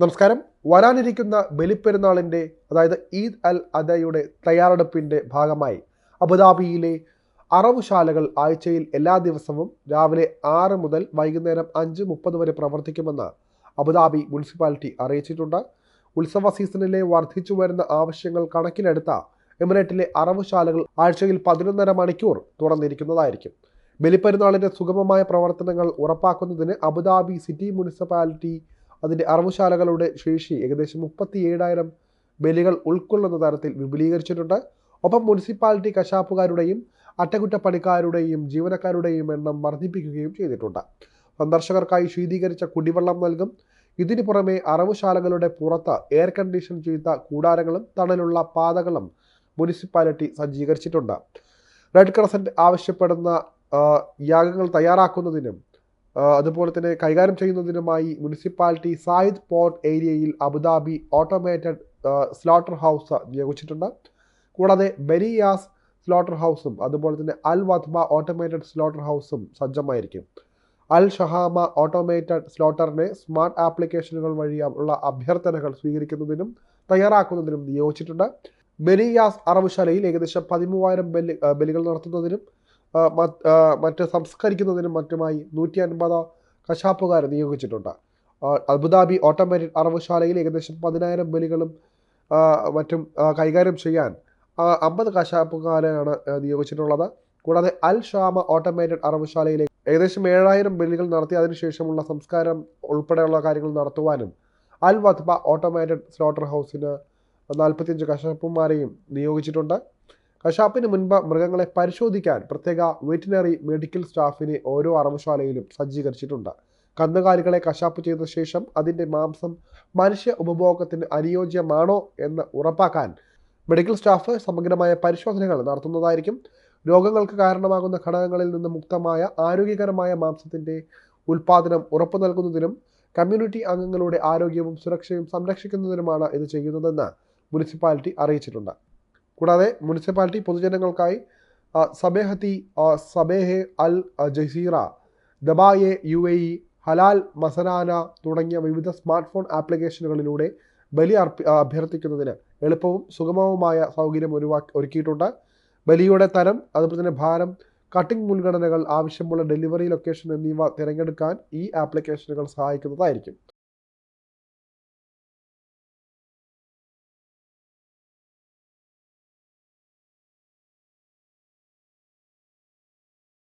നമസ്കാരം. വരാനിരിക്കുന്ന ബലിപ്പെരുന്നാളിന്റെ അതായത് ഈദ് അൽ അദയുടെ തയ്യാറെടുപ്പിന്റെ ഭാഗമായി അബുദാബിയിലെ അറവുശാലകൾ ആഴ്ചയിൽ എല്ലാ ദിവസവും രാവിലെ ആറ് മുതൽ വൈകുന്നേരം അഞ്ച് മുപ്പത് വരെ പ്രവർത്തിക്കുമെന്ന് അബുദാബി മുനിസിപ്പാലിറ്റി അറിയിച്ചിട്ടുണ്ട്. ഉത്സവ സീസണിലെ വർദ്ധിച്ചു വരുന്ന ആവശ്യങ്ങൾ കണക്കിലെടുത്ത എമിറേറ്റിലെ അറവുശാലകൾ ആഴ്ചയിൽ പതിനൊന്നര മണിക്കൂർ തുറന്നിരിക്കുന്നതായിരിക്കും. ബലിപ്പെരുന്നാളിന്റെ സുഗമമായ പ്രവർത്തനങ്ങൾ ഉറപ്പാക്കുന്നതിന് അബുദാബി സിറ്റി മുനിസിപ്പാലിറ്റി അതിന്റെ അറവുശാലകളുടെ ശേഷി ഏകദേശം മുപ്പത്തി ഏഴായിരം ബലികൾ ഉൾക്കൊള്ളുന്ന തരത്തിൽ വിപുലീകരിച്ചിട്ടുണ്ട്. ഒപ്പം മുനിസിപ്പാലിറ്റി കശാപ്പുകാരുടെയും അറ്റകുറ്റപ്പണിക്കാരുടെയും ജീവനക്കാരുടെയും എണ്ണം വർദ്ധിപ്പിക്കുകയും ചെയ്തിട്ടുണ്ട്. സന്ദർശകർക്കായി ശീതീകരിച്ച കുടിവെള്ളം നൽകും. ഇതിനു പുറമെ അറവുശാലകളുടെ പുറത്ത് എയർ കണ്ടീഷൻ ചെയ്ത കൂടാരങ്ങളും തണലുള്ള പാതകളും മുനിസിപ്പാലിറ്റി സജ്ജീകരിച്ചിട്ടുണ്ട്. റെഡ് ക്രസന്റ് ആവശ്യപ്പെടുന്ന യാഗങ്ങൾ തയ്യാറാക്കുന്നതിനും അതുപോലെ തന്നെ കൈകാര്യം ചെയ്യുന്നതിനുമായി മുനിസിപ്പാലിറ്റി സായിദ് പോർട്ട് ഏരിയയിൽ Abu Dhabi automated slaughter house നിയോഗിച്ചിട്ടുണ്ട്. കൂടാതെ ബെരിയാസ് സ്ലോട്ടർ ഹൗസും അതുപോലെ തന്നെ അൽ വത്മ ഓട്ടോമേറ്റഡ് സ്ലോട്ടർ ഹൗസും സജ്ജമായിരിക്കും. അൽ ഷഹാമ ഓട്ടോമേറ്റഡ് സ്ലോട്ടറിനെ സ്മാർട്ട് ആപ്ലിക്കേഷനുകൾ വഴി ഉള്ള അഭ്യർത്ഥനകൾ സ്വീകരിക്കുന്നതിനും തയ്യാറാക്കുന്നതിനും നിയോഗിച്ചിട്ടുണ്ട്. ബെരിയാസ് അറവുശാലയിൽ ഏകദേശം പതിമൂവായിരം ബലി ബലികൾ നടത്തുന്നതിനും മറ്റ് സംസ്കരിക്കുന്നതിനും മറ്റുമായി നൂറ്റി അൻപത് കശാപ്പുകാരെ നിയോഗിച്ചിട്ടുണ്ട് അബുദാബി ഓട്ടോമാറ്റിക് അറവുശാലയിൽ ഏകദേശം പതിനായിരം ബലികളും മറ്റും കൈകാര്യം ചെയ്യാൻ അമ്പത് കശാപ്പുകാരെയാണ് നിയോഗിച്ചിട്ടുള്ളത്. കൂടാതെ അൽ ഷാമ ഓട്ടോമേറ്റഡ് അറവുശാലയിലെ ഏകദേശം ഏഴായിരം ബലികൾ നടത്തി അതിനുശേഷമുള്ള സംസ്കാരം ഉൾപ്പെടെയുള്ള കാര്യങ്ങൾ നടത്തുവാനും അൽ വത്ബ ഓട്ടോമേറ്റഡ് സ്ലോട്ടർ ഹൗസിന് നാൽപ്പത്തിയഞ്ച് കശാപ്പുമാരെയും നിയോഗിച്ചിട്ടുണ്ട്. കശാപ്പിന് മുൻപ് മൃഗങ്ങളെ പരിശോധിക്കാൻ പ്രത്യേക വെറ്റിനറി മെഡിക്കൽ സ്റ്റാഫിനെ ഓരോ അറവുശാലയിലും സജ്ജീകരിച്ചിട്ടുണ്ട്. കന്നുകാലികളെ കശാപ്പ് ചെയ്ത ശേഷം അതിന്റെ മാംസം മനുഷ്യ ഉപഭോഗത്തിന് അനുയോജ്യമാണോ എന്ന് ഉറപ്പാക്കാൻ മെഡിക്കൽ സ്റ്റാഫ് സമഗ്രമായ പരിശോധനകൾ നടത്തുന്നതായിരിക്കും. രോഗങ്ങൾക്ക് കാരണമാകുന്ന ഘടകങ്ങളിൽ നിന്ന് മുക്തമായ ആരോഗ്യകരമായ മാംസത്തിന്റെ ഉൽപ്പാദനം ഉറപ്പു നൽകുന്നതിനും കമ്മ്യൂണിറ്റി അംഗങ്ങളുടെ ആരോഗ്യവും സുരക്ഷയും സംരക്ഷിക്കുന്നതിനുമാണ് ഇത് ചെയ്യുന്നതെന്ന് മുനിസിപ്പാലിറ്റി അറിയിച്ചിട്ടുണ്ട്. കൂടാതെ മുനിസിപ്പാലിറ്റി പൊതുജനങ്ങൾക്കായി സബേഹത്തി സബേഹെ അൽ ജസീറ ദബായെ യു എ ഇ ഹലാൽ മസനാന തുടങ്ങിയ വിവിധ സ്മാർട്ട് ഫോൺ ആപ്ലിക്കേഷനുകളിലൂടെ ബലി അർപ്പി അഭ്യർത്ഥിക്കുന്നതിന് എളുപ്പവും സുഗമവുമായ സൗകര്യം ഒരുവാക്കി ഒരുക്കിയിട്ടുണ്ട്. ബലിയുടെ തരം അതുപോലെ തന്നെ ഭാരം കട്ടിംഗ് മുൻഗണനകൾ ആവശ്യമുള്ള ഡെലിവറി ലൊക്കേഷൻ എന്നിവ തിരഞ്ഞെടുക്കാൻ ഈ ആപ്ലിക്കേഷനുകൾ സഹായിക്കുന്നതായിരിക്കും.